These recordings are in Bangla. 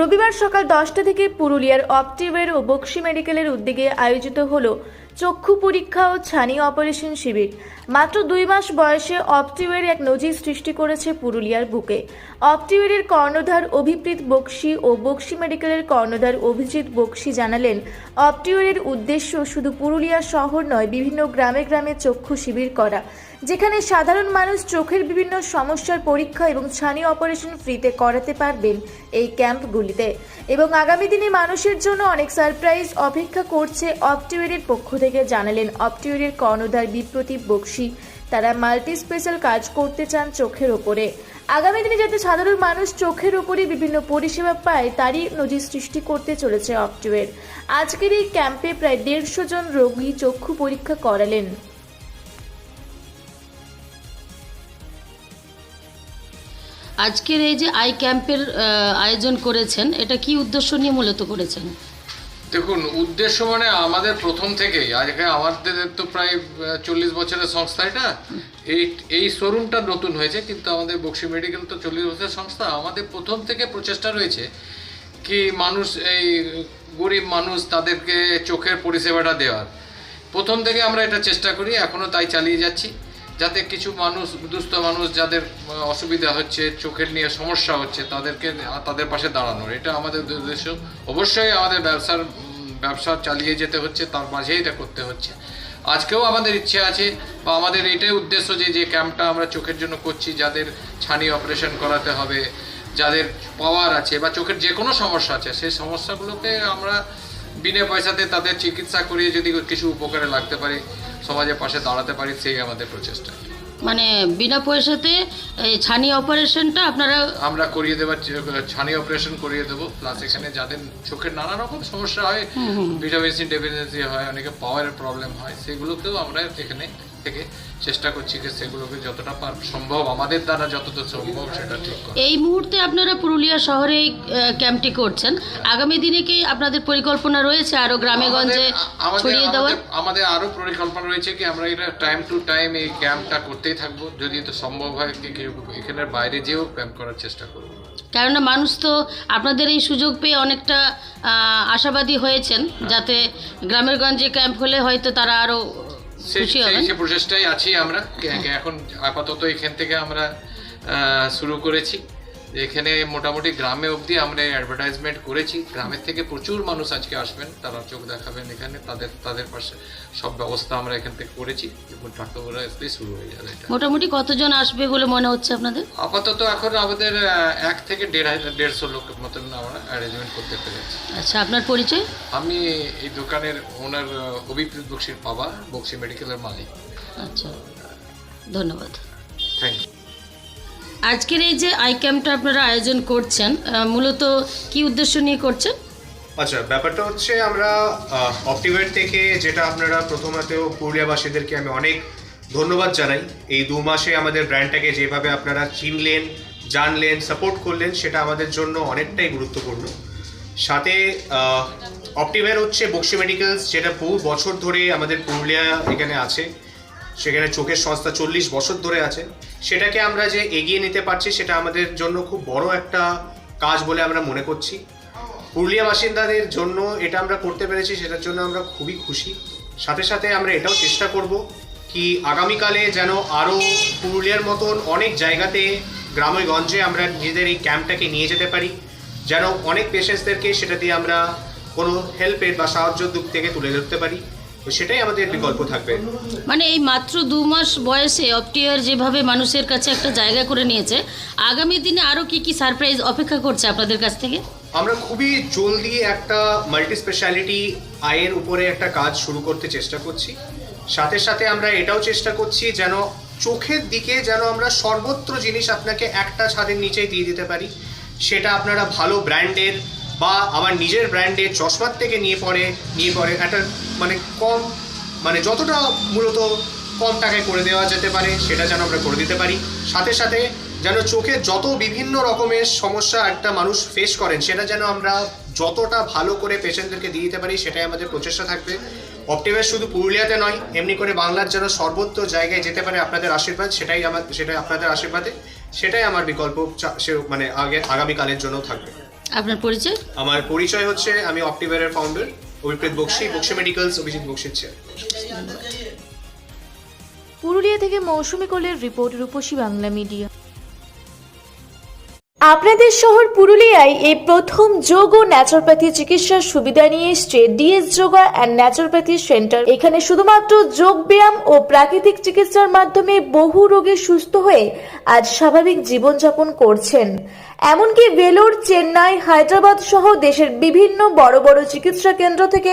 রবিবার সকাল দশটা থেকে পুরুলিয়ার অপটিওয়ের ও বক্সি মেডিকেলের উদ্যোগে আয়োজিত হল চক্ষু পরীক্ষা ও ছানি অপারেশন শিবির। মাত্র দুই মাস বয়সে অপটিওয়ের এক নজির সৃষ্টি করেছে পুরুলিয়ার বুকে। অপটিওয়ের কর্ণধার অভিপ্রীত বক্সি ও বক্সি মেডিকেলের কর্ণধার অভিজিৎ বক্সি জানালেন অপটিওয়ের উদ্দেশ্য শুধু পুরুলিয়া শহর নয়, বিভিন্ন গ্রামে গ্রামে চক্ষু শিবির করা। যেখানে সাধারণ মানুষ চোখের বিভিন্ন সমস্যার পরীক্ষা এবং ছানি অপারেশন ফ্রিতে করাতে পারবেন এই ক্যাম্পগুলিতে। এবং আগামী দিনে মানুষের জন্য অনেক সারপ্রাইজ অপেক্ষা করছে অপটিওয়ারের পক্ষ থেকে জানালেন অপটিওয়ারের কর্ণধার বিপ্রতীপ বক্সি। তারা মাল্টি স্পেশাল কাজ করতে চান চোখের ওপরে। আগামী দিনে যাতে সাধারণ মানুষ চোখের ওপরে বিভিন্ন পরিষেবা পায়, তারই নজির সৃষ্টি করতে চলেছে অপটিওয়ের আজকের এই ক্যাম্পে প্রায় দেড়শো জন রোগী চক্ষু পরীক্ষা করালেন। আজকের এই যে আই ক্যাম্পের আয়োজন করেছেন, এটা কি উদ্দেশ্য নিয়ে মূলত করেছেন? দেখুন, উদ্দেশ্য মানে আমাদের প্রথম থেকেই। আজকে আমাদের তো প্রায় চল্লিশ বছরের সংস্থা, এটা? এই এই শোরুমটা নতুন হয়েছে, কিন্তু আমাদের বক্সি মেডিকেল তো চল্লিশ বছরের সংস্থা। আমাদের প্রথম থেকে প্রচেষ্টা রয়েছে কি মানুষ, এই গরিব মানুষ তাদেরকে চোখের পরিষেবাটা দেওয়ার। প্রথম থেকে আমরা এটা চেষ্টা করি এখনও তাই চালিয়ে যাচ্ছি। যাতে কিছু মানুষ, দুস্থ মানুষ যাদের অসুবিধা হচ্ছে, চোখের নিয়ে সমস্যা হচ্ছে, তাদেরকে তাদের পাশে দাঁড়ানোর। এটা আমাদের উদ্দেশ্য। অবশ্যই আমাদের ব্যবসার ব্যবসা চালিয়ে যেতে হচ্ছে, তার মাঝেই এটা করতে হচ্ছে। আজকেও আমাদের ইচ্ছে আছে, বা আমাদের এটাই উদ্দেশ্য যে যে ক্যাম্পটা আমরা চোখের জন্য করছি, যাদের ছানি অপারেশন করাতে হবে, যাদের পাওয়ার আছে, বা চোখের যে কোনো সমস্যা আছে, সেই সমস্যাগুলোকে আমরা বিনা পয়সাতে তাদের চিকিৎসা করিয়ে যদি কিছু উপকারে লাগতে পারি সমাজের পাশে দাঁড়াতে পারি সেই আমাদের প্রচেষ্টা। মানে বিনা পয়সাতে এই ছানি অপারেশনটা আপনারা আমরা করিয়ে দেবার ছানি অপারেশন করিয়ে দেবো প্লাস এখানে যাদের চোখের নানা রকম সমস্যা হয় ভিটামিন সি ডেফিসিয়েন্সি হয় অনেকে পাওয়ারের প্রবলেম হয় সেগুলোকেও আমরা এখানে থেকে চেষ্টা করছি যে সেগুলোকে যতটা পার সম্ভব আমাদের দ্বারা যতটা সম্ভব সেটা ঠিক করা। এই মুহূর্তে আপনারা পুরুলিয়া শহরে এই ক্যাম্পটি করছেন। আগামী দিনে কি আপনাদের পরিকল্পনা রয়েছে আরও গ্রামে গঞ্জে ছড়িয়ে দেওয়ার? আমাদের- আরও পরিকল্পনা রয়েছে কি আমরা এটা টাইম টু টাইম এই ক্যাম্পটা করতেই থাকব যদি তো সম্ভব হয় এখানের বাইরে যেও ক্যাম্প করার চেষ্টা করব। কেননা মানুষ তো আপনাদের এই সুযোগ পেয়ে অনেকটা আহ, আশাবাদী হয়েছেন যাতে গ্রামের গঞ্জে ক্যাম্প হলে হয়তো তারা আরও সেই খুশি হবে সেই প্রচেষ্টাই আছি আমরা। কে- এখন আপাতত এখান থেকে আমরা শুরু করেছি। এখানে মোটামুটি গ্রামে অবধি আমরা অ্যাডভার্টাইজমেন্ট করেছি। গ্রামের থেকে প্রচুর মানুষ আজকে আসবেন তারা চোখ দেখাবেন এখানে তাদের তাদের পাশে সব ব্যবস্থা আমরা এখান থেকে করেছি এবং ডাক্তাররা আসলেই শুরু হয়ে যাবে এটা। মোটামুটি কতজন আসবে বলে মনে হচ্ছে আপনাদের? আপাতত এখন আমাদের এক থেকে দেড় হাজার দেড়শো লোক মতন আমরা অ্যারেঞ্জমেন্ট করতে পেরেছি। আচ্ছা আপনার পরিচয়? আমি এই দোকানের ওনার অভিপ্রীত বক্সির বাবা বক্সি মেডিকেলের মালিক। আচ্ছা ধন্যবাদ। থ্যাংক ইউ আজকের এই যে আই ক্যাম্পটা আপনারা আয়োজন করছেন মূলত কি উদ্দেশ্য নিয়ে করছেন? আচ্ছা ব্যাপারটা হচ্ছে আমরা অপটিভেট থেকে যেটা আপনারা প্রথমতেও পুরুলিয়াবাসীদেরকে আমি অনেক ধন্যবাদ জানাই। এই দু মাসে আমাদের ব্র্যান্ডটাকে যেভাবে আপনারা চিনলেন, জানলেন সাপোর্ট করলেন, সেটা আমাদের জন্য অনেকটাই গুরুত্বপূর্ণ। সাথে অপটিভের হচ্ছে বক্সি মেডিকেলস যেটা বহু বছর ধরে আমাদের পুরুলিয়া এখানে আছে। সেখানে চোখের সংস্থা চল্লিশ বছর ধরে আছে। সেটাকে আমরা যে এগিয়ে নিতে পারছি সেটা আমাদের জন্য খুব বড় একটা কাজ বলে আমরা মনে করছি। পুরুলিয়া বাসিন্দাদের জন্য এটা আমরা করতে পেরেছি, সেটার জন্য আমরা খুবই খুশি। সাথে সাথে আমরা এটাও চেষ্টা করব কি আগামীকালে যেন আরও পুরুলিয়ার মতন অনেক জায়গাতে গ্রামে গঞ্জে আমরা নিজেদের এই ক্যাম্পটাকে নিয়ে যেতে পারি। যেন অনেক পেশেন্টসদেরকে সেটা দিয়ে আমরা কোনো হেল্পের বা সাহায্যের দিক থেকে তুলে ধরতে পারি। সেটাই আমাদের বিকল্প থাকবে। মানে এই মাত্র দু মাস বয়সে অপটিয়ার যেভাবে মানুষের কাছে একটা জায়গা করে নিয়েছে আগামী দিনে আরও কি কি সারপ্রাইজ অপেক্ষা করছে আপনাদের কাছ থেকে? আমরা খুবই জলদি একটা মাল্টি স্পেশালিটি আয়ের উপরে একটা কাজ শুরু করতে চেষ্টা করছি। সাথে সাথে আমরা এটাও চেষ্টা করছি যেন চোখের দিকে যেন আমরা সর্বত্র জিনিস আপনাকে একটা ছাদের নিচেই দিয়ে দিতে পারি। সেটা আপনারা ভালো ব্র্যান্ডের বা আমার নিজের ব্র্যান্ডের চশমার থেকে নিয়ে পরে নিয়ে পরে একটা মানে কম মানে যতটা মূলত কম টাকায় করে দেওয়া যেতে পারে, সেটা যেন আমরা করে দিতে পারি। সাথে সাথে যেন চোখে যত বিভিন্ন রকমের সমস্যা একটা মানুষ ফেস করেন, সেটা যেন আমরা যতটা ভালো করে পেশেন্টদেরকে দিয়ে দিতে পারি, সেটাই আমাদের প্রচেষ্টা থাকবে। অপটিমের শুধু পুরুলিয়াতে নয়, এমনি করে বাংলার যেন সর্বত্র জায়গায় যেতে পারে আপনাদের আশীর্বাদ, সেটাই আমার, সেটাই আপনাদের আশীর্বাদে, সেটাই আমার বিকল্প মানে আগে, আগামীকালের জন্য থাকবে। আপনার পরিচয়? আমার পরিচয় হচ্ছে আমি অপটিভারের ফাউন্ডার অভিপ্রেত বক্সি বক্সি মেডিকেলস অভিজিৎ বক্সির চেয়ার পুরুলিয়া থেকে মৌসুমী কোলের রিপোর্ট রূপসী বাংলা মিডিয়া আপনাদের শহর পুরুলিয়ায় এই প্রথম যোগ ও ন্যাচুরোপ্যাথি চিকিৎসার সুবিধা নিয়ে এসছে DS yoga and naturopathy centre এখানে শুধুমাত্র যোগ ব্যায়াম ও প্রাকৃতিক চিকিৎসার মাধ্যমে বহু রোগে সুস্থ হয়ে আজ স্বাভাবিক জীবনযাপন করছেন। এমনকি ভেলোর, চেন্নাই, হায়দ্রাবাদ সহ দেশের বিভিন্ন বড় বড় চিকিৎসা কেন্দ্র থেকে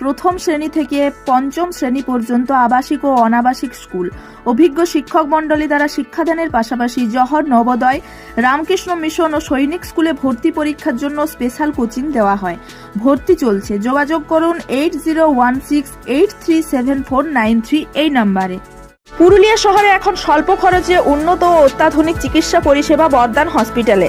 প্রথম শ্রেণি থেকে পঞ্চম শ্রেণি পর্যন্ত আবাসিক ও অনাবাসিক স্কুল। অভিজ্ঞ শিক্ষক মণ্ডলী দ্বারা শিক্ষাদানের পাশাপাশি জহর, নবোদয়, রামকৃষ্ণ মিশন ও সৈনিক স্কুলে ভর্তি পরীক্ষার জন্য স্পেশাল কোচিং দেওয়া হয়। ভর্তি চলছে। যোগাযোগ করুন eight zero one six eight three seven four nine three এই নাম্বারে। পুরুলিয়া শহরে এখন স্বল্প খরচে উন্নত ও অত্যাধুনিক চিকিৎসা পরিষেবা বর্দান হসপিটালে।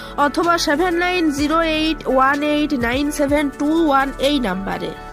অথবা seven nine zero eight one eight nine seven two one এই নাম্বারে।